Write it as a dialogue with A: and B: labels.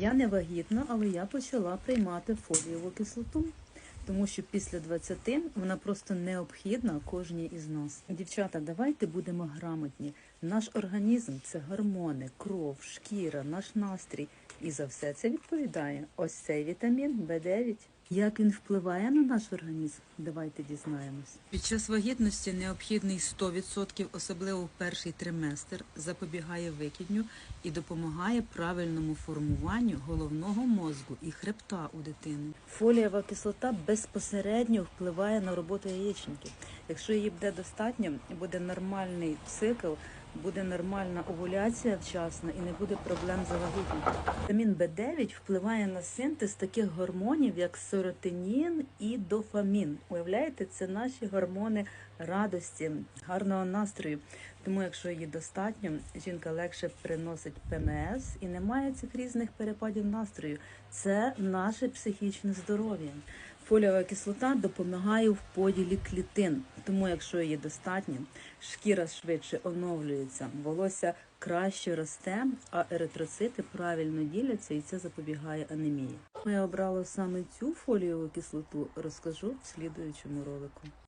A: Я не вагітна, але я почала приймати фолієву кислоту, тому що після 20 вона просто необхідна кожній із нас. Дівчата, давайте будемо грамотні. Наш організм це гормони, кров, шкіра, наш настрій. І за все це відповідає ось цей вітамін В9. Як він впливає на наш організм? Давайте дізнаємось. Під час вагітності необхідний 100%, особливо в перший триместр, запобігає викидню і допомагає правильному формуванню головного мозку і хребта у дитини. Фолієва кислота безпосередньо впливає на роботу яєчників. Якщо її буде достатньо, буде нормальний цикл, буде нормальна овуляція вчасна і не буде проблем з завагітністю. Вітамін В9 впливає на синтез таких гормонів, як серотонін і дофамін. Уявляєте, це наші гормони радості, гарного настрою. Тому, якщо її достатньо, жінка легше приносить ПМС і немає цих різних перепадів настрою. Це наше психічне здоров'я. Фоліова кислота допомагає в поділі клітин, тому якщо її достатньо, шкіра швидше оновлюється, волосся краще росте, а еритроцити правильно діляться і це запобігає анемії. Я обрала саме цю фоліову кислоту, розкажу в слідуючому ролику.